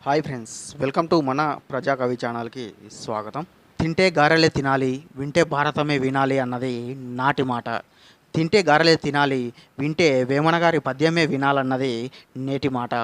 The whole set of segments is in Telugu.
హాయ్ ఫ్రెండ్స్ వెల్కమ్ టు మన ప్రజా కవి ఛానల్కి స్వాగతం తింటే గారెలే తినాలి వింటే భారతమే వినాలి అన్నది నాటి మాట తింటే గారెలే తినాలి వింటే వేమన గారి పద్యమే వినాలన్నది నేటి మాట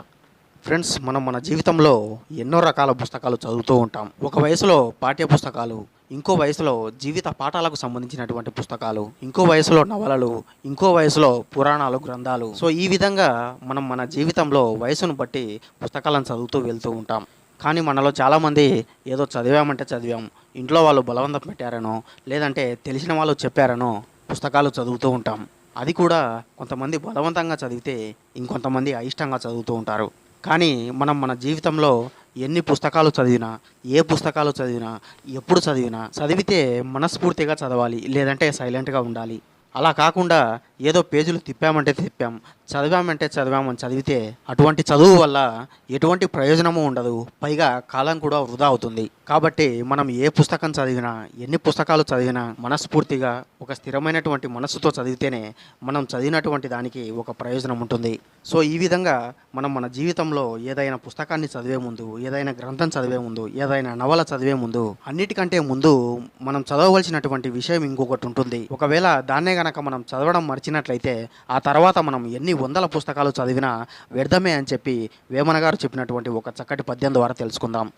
ఫ్రెండ్స్ మనం మన జీవితంలో ఎన్నో రకాల పుస్తకాలు చదువుతూ ఉంటాం ఒక వయసులో పాఠ్య పుస్తకాలు ఇంకో వయసులో జీవిత పాఠాలకు సంబంధించినటువంటి పుస్తకాలు ఇంకో వయసులో నవలలు ఇంకో వయసులో పురాణాలు గ్రంథాలు. సో ఈ విధంగా మనం మన జీవితంలో వయసును బట్టి పుస్తకాలను చదువుతూ వెళ్తూ ఉంటాం. కానీ మనలో చాలామంది ఏదో చదివామంటే చదివాం ఇంట్లో వాళ్ళు బలవంతం పెట్టారనో లేదంటే తెలిసిన వాళ్ళు చెప్పారనో పుస్తకాలు చదువుతూ ఉంటాం. అది కూడా కొంతమంది బలవంతంగా చదివితే ఇంకొంతమంది అయిష్టంగా చదువుతూ ఉంటారు. కానీ మనం మన జీవితంలో ఎన్ని పుస్తకాలు చదివినా ఏ పుస్తకాలు చదివినా ఎప్పుడు చదివినా చదివితే మనస్ఫూర్తిగా చదవాలి లేదంటే సైలెంట్గా ఉండాలి. అలా కాకుండా ఏదో పేజీలు తిప్పామంటే తిప్పాం చదివామంటే చదివామని చదివితే అటువంటి చదువు వల్ల ఎటువంటి ప్రయోజనము ఉండదు. పైగా కాలం కూడా వృధా అవుతుంది. కాబట్టి మనం ఏ పుస్తకం చదివినా ఎన్ని పుస్తకాలు చదివినా మనస్ఫూర్తిగా ఒక స్థిరమైనటువంటి మనస్సుతో చదివితేనే మనం చదివినటువంటి దానికి ఒక ప్రయోజనం ఉంటుంది. సో ఈ విధంగా మనం మన జీవితంలో ఏదైనా పుస్తకాన్ని చదివే ముందు ఏదైనా గ్రంథం చదివే ముందు ఏదైనా నవల చదివే ముందు అన్నిటికంటే ముందు మనం చదవవలసినటువంటి విషయం ఇంకొకటి ఉంటుంది. ఒకవేళ దాన్నే గనక మనం చదవడం మర్చినట్లయితే ఆ తర్వాత మనం ఎన్ని వందల పుస్తకాలు చదివినా వ్యర్థమే అని చెప్పి వేమన గారు చెప్పినటువంటి ఒక చక్కటి పద్యం ద్వారా తెలుసుకుందాం.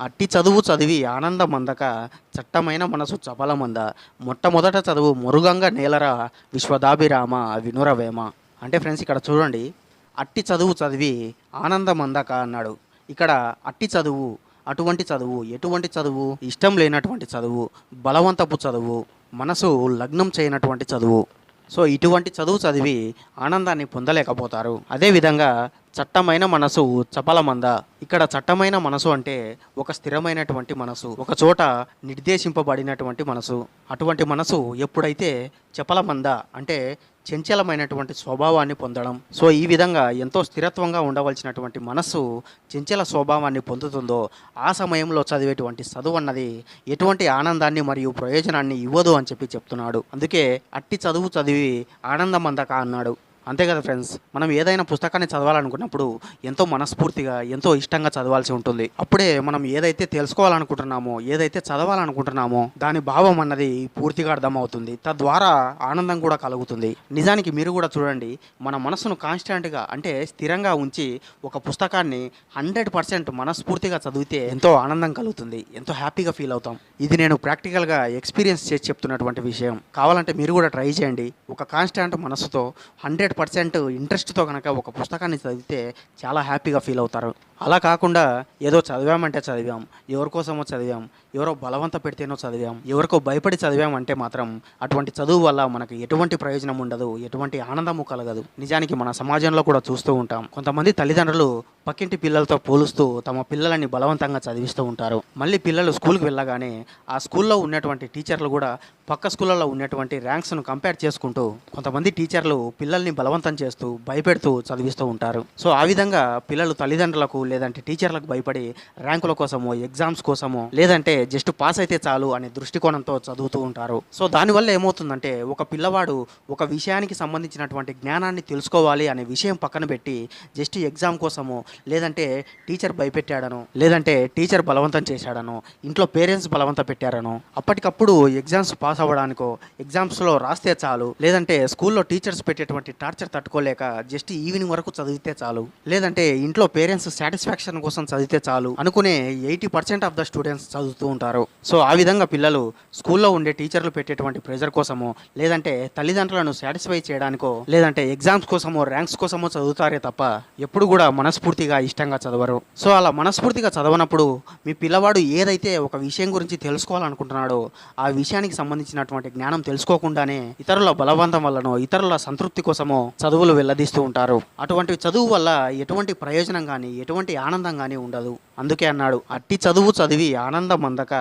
అట్టి చదువు చదివి ఆనందం అందక చట్టమైన మనసు చపలమంద మొట్టమొదట చదువు మురుగంగా నేలరా విశ్వదాభిరామ వినురవేమ. అంటే ఫ్రెండ్స్ ఇక్కడ చూడండి అట్టి చదువు చదివి ఆనందం అందక అన్నాడు. ఇక్కడ అట్టి చదువు అటువంటి చదువు ఎటువంటి చదువు ఇష్టం లేనటువంటి చదువు బలవంతపు చదువు మనసు లగ్నం చేయనటువంటి చదువు. సో ఇటువంటి చదువు చదివి ఆనందాన్ని పొందలేకపోతారు. అదేవిధంగా చట్టమైన మనసు చపలమంద. ఇక్కడ చట్టమైన మనసు అంటే ఒక స్థిరమైనటువంటి మనసు ఒక చోట నిర్దేశింపబడినటువంటి మనసు. అటువంటి మనసు ఎప్పుడైతే చపలమంద అంటే చంచలమైనటువంటి స్వభావాన్ని పొందడం. సో ఈ విధంగా ఎంతో స్థిరత్వంగా ఉండవలసినటువంటి మనస్సు చంచల స్వభావాన్ని పొందుతుందో ఆ సమయంలో చదివేటువంటి చదువు అన్నది ఎటువంటి ఆనందాన్ని మరియు ప్రయోజనాన్ని ఇవ్వదు అని చెప్పి చెప్తున్నాడు. అందుకే అట్టి చదువు చదివి ఆనందం అన్నాడు. అంతే కదా ఫ్రెండ్స్? మనం ఏదైనా పుస్తకాన్ని చదవాలనుకున్నప్పుడు ఎంతో మనస్ఫూర్తిగా ఎంతో ఇష్టంగా చదవాల్సి ఉంటుంది. అప్పుడే మనం ఏదైతే తెలుసుకోవాలనుకుంటున్నామో ఏదైతే చదవాలనుకుంటున్నామో దాని భావం అన్నది పూర్తిగా అర్థమవుతుంది. తద్వారా ఆనందం కూడా కలుగుతుంది. నిజానికి మీరు కూడా చూడండి మన మనసును కాన్స్టాంట్గా అంటే స్థిరంగా ఉంచి ఒక పుస్తకాన్ని హండ్రెడ్ పర్సెంట్ మనస్ఫూర్తిగా చదివితే ఎంతో ఆనందం కలుగుతుంది. ఎంతో హ్యాపీగా ఫీల్ అవుతాం. ఇది నేను ప్రాక్టికల్గా ఎక్స్పీరియన్స్ చేసి చెప్తున్నటువంటి విషయం. కావాలంటే మీరు కూడా ట్రై చేయండి. ఒక కాన్స్టాంట్ మనసుతో హండ్రెడ్ పర్సెంట్ ఇంట్రెస్ట్తో కనుక ఒక పుస్తకాన్ని చదివితే చాలా హ్యాపీగా ఫీల్ అవుతారు. అలా కాకుండా ఏదో చదివామంటే చదివాం ఎవరి కోసమో చదివాం ఎవరో బలవంత పెడితేనో చదివాం ఎవరికో భయపడి చదివామంటే మాత్రం అటువంటి చదువు వల్ల మనకు ఎటువంటి ప్రయోజనం ఉండదు ఎటువంటి ఆనందము కలగదు. నిజానికి మన సమాజంలో కూడా చూస్తూ ఉంటాం. కొంతమంది తల్లిదండ్రులు పక్కింటి పిల్లలతో పోలుస్తూ తమ పిల్లలని బలవంతంగా చదివిస్తూ ఉంటారు. మళ్ళీ పిల్లలు స్కూల్కి వెళ్ళగానే ఆ స్కూల్లో ఉన్నటువంటి టీచర్లు కూడా పక్క స్కూళ్ళలో ఉన్నటువంటి ర్యాంక్స్ను కంపేర్ చేసుకుంటూ కొంతమంది టీచర్లు పిల్లల్ని బలవంతం చేస్తూ భయపెడుతూ చదివిస్తూ ఉంటారు. సో ఆ విధంగా పిల్లలు తల్లిదండ్రులకు లేదంటే టీచర్లకు భయపడి ర్యాంకుల కోసమో ఎగ్జామ్స్ కోసమో లేదంటే జస్ట్ పాస్ అయితే చాలు అనే దృష్టికోణంతో చదువుతూ ఉంటారు. సో దానివల్ల ఏమవుతుందంటే ఒక పిల్లవాడు ఒక విషయానికి సంబంధించినటువంటి జ్ఞానాన్ని తెలుసుకోవాలి అనే విషయం పక్కన పెట్టి జస్ట్ ఎగ్జామ్ కోసమో లేదంటే టీచర్ భయపెట్టాడనో లేదంటే టీచర్ బలవంతం చేశాడనో ఇంట్లో పేరెంట్స్ బలవంత పెట్టారను అప్పటికప్పుడు ఎగ్జామ్స్ పాస్ అవ్వడానికో ఎగ్జామ్స్లో రాస్తే చాలు లేదంటే స్కూల్లో టీచర్స్ పెట్టేటువంటి టార్చర్ తట్టుకోలేక జస్ట్ ఈవినింగ్ వరకు చదివితే చాలు. లేదంటే ఇంట్లో పేరెంట్స్ సాటిస్ఫాక్షన్ కోసం చదివితే చాలు అనుకునే eighty percent of the students చదువుతూ ఉంటారు. సో ఆ విధంగా పిల్లలు స్కూల్లో ఉండే టీచర్లు పెట్టేటువంటి ప్రెజర్ కోసమో లేదంటే తల్లిదండ్రులను సాటిస్ఫై చేయడానికో లేదంటే ఎగ్జామ్స్ కోసమో ర్యాంక్స్ కోసమో చదువుతారే తప్ప ఎప్పుడు కూడా మనస్ఫూర్తిగా ఇష్టంగా చదవరు. సో అలా మనస్ఫూర్తిగా చదవనప్పుడు మీ పిల్లవాడు ఏదైతే ఒక విషయం గురించి తెలుసుకోవాలనుకుంటున్నాడో ఆ విషయానికి సంబంధించినటువంటి జ్ఞానం తెలుసుకోకుండానే ఇతరుల బలవంతం వల్లనో ఇతరుల సంతృప్తి కోసమో చదువులు వెళ్ళదీస్తూ ఉంటారు. అటువంటి చదువు వల్ల ఎటువంటి ప్రయోజనం కానీ ఎటువంటి ఆనందం కానీ ఉండదు. అందుకే అన్నాడు అట్టి చదువు చదివి ఆనందం అందక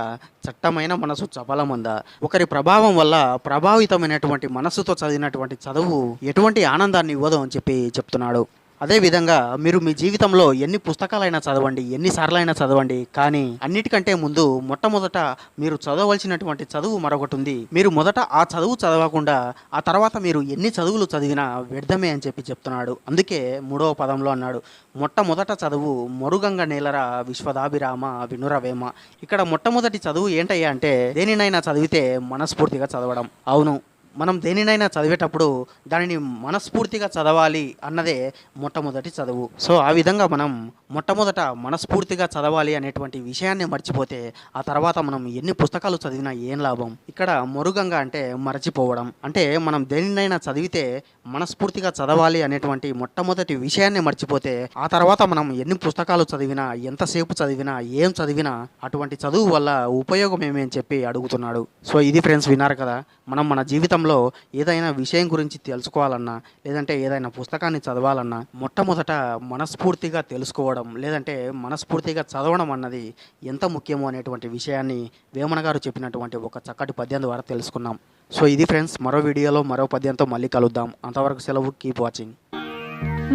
చట్టమైన మనసు చపలమంద. ఒకరి ప్రభావం వల్ల ప్రభావితమైనటువంటి మనస్సుతో చదివినటువంటి చదువు ఎటువంటి ఆనందాన్ని ఇవ్వదు అని చెప్పి చెప్తున్నాడు. అదేవిధంగా మీరు మీ జీవితంలో ఎన్ని పుస్తకాలైనా చదవండి ఎన్నిసార్లైనా చదవండి కానీ అన్నిటికంటే ముందు మొట్టమొదట మీరు చదవలసినటువంటి చదువు మరొకటి ఉంది. మీరు మొదట ఆ చదువు చదవకుండా ఆ తర్వాత మీరు ఎన్ని చదువులు చదివినా వ్యర్థమే అని చెప్పి చెప్తున్నాడు. అందుకే మూడవ పదంలో అన్నాడు మొట్టమొదట చదువు మరుగంగ నేలరా విశ్వదాభిరామ వినురవేమ. ఇక్కడ మొట్టమొదటి చదువు ఏంటయ్యా అంటే దేనినైనా చదివితే మనస్ఫూర్తిగా చదవడం. అవును మనం దేనినైనా చదివేటప్పుడు దానిని మనస్ఫూర్తిగా చదవాలి అన్నదే మొట్టమొదటి చదువు. సో ఆ విధంగా మనం మొట్టమొదట మనస్ఫూర్తిగా చదవాలి అనేటువంటి విషయాన్ని మర్చిపోతే ఆ తర్వాత మనం ఎన్ని పుస్తకాలు చదివినా ఏం లాభం? ఇక్కడ మరుగంగా అంటే మరచిపోవడం. అంటే మనం దేనినైనా చదివితే మనస్ఫూర్తిగా చదవాలి అనేటువంటి మొట్టమొదటి విషయాన్ని మర్చిపోతే ఆ తర్వాత మనం ఎన్ని పుస్తకాలు చదివినా ఎంతసేపు చదివినా ఏం చదివినా అటువంటి చదువు వల్ల ఉపయోగం ఏమి అని చెప్పి అడుగుతున్నాడు. సో ఇది ఫ్రెండ్స్ విన్నారు కదా? మనం మన జీవితం జీవితంలో ఏదైనా విషయం గురించి తెలుసుకోవాలన్నా లేదంటే ఏదైనా పుస్తకాన్ని చదవాలన్నా మొట్టమొదట మనస్ఫూర్తిగా తెలుసుకోవడం లేదంటే మనస్ఫూర్తిగా చదవడం అన్నది ఎంత ముఖ్యమో అనేటువంటి విషయాన్ని వేమన గారు చెప్పినటువంటి ఒక చక్కటి పద్యం ద్వారా తెలుసుకున్నాం. సో ఇది ఫ్రెండ్స్ మరో వీడియోలో మరో పద్యంతో మళ్ళీ కలుద్దాం. అంతవరకు సెలవు కీప్ వాచింగ్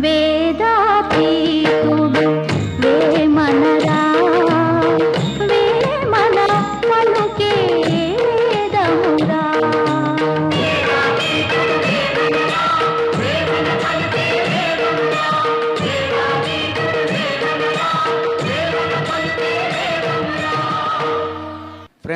వేదా